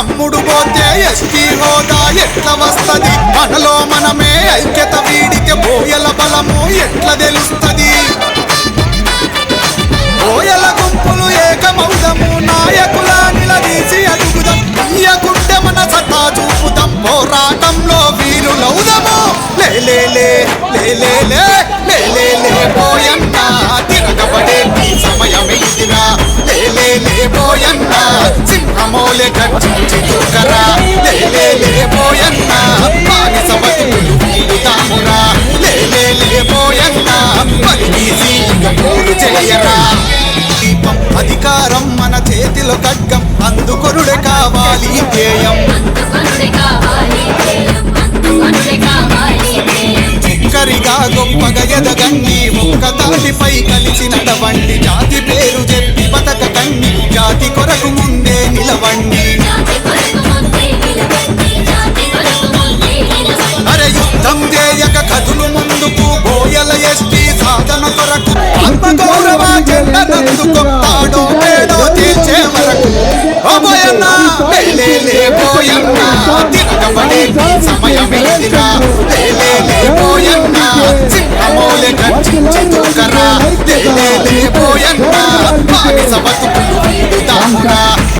తమ్ముడు పోతే ఎస్టీ హోదా ఎట్లా వస్తది మనలో మనమే ఐక్యత వీడితే బోయల బలము ఎట్లా తెలుస్తది బోయల గుంపులు ఏకమౌదము నాయకుల నిలదీసి అడుగుదాం ఇయ్యకుంటే మన సత్తా చూపుదాం పోరాటంలో వీరులవుదము లేలే తిరగబడే సమయం ఇదిరా పోయన్నా మోలె గర్జించి దూకరా లేలే లేబోయన్న బానిస బతుకులు వీడుతామురా లేలే లేబోయన్న పరిగీసి పోడు చేయరా. దీపం అధికారం మన చేతిలో ఖడ్గం. అందుకొరుడే కావాలి ధ్యేయం. చిక్కరిగా గొప్పగా ఎదగండి. ఒక్క తాటిపై కలిసినటువంటి జాతి పేరు. ఎస్సీల ఎస్టీ సాధన కొరకు ఆత్మగౌరవ జెండనందుకొస్తాడో మేడో తీర్చే వరకు. అభయన్నా పోయన్నా తిరగబడే సమయమేదిగా పోయన్నా చిన్నమోలే కట్టించుకరా పోయన్నా బానిస బతుకు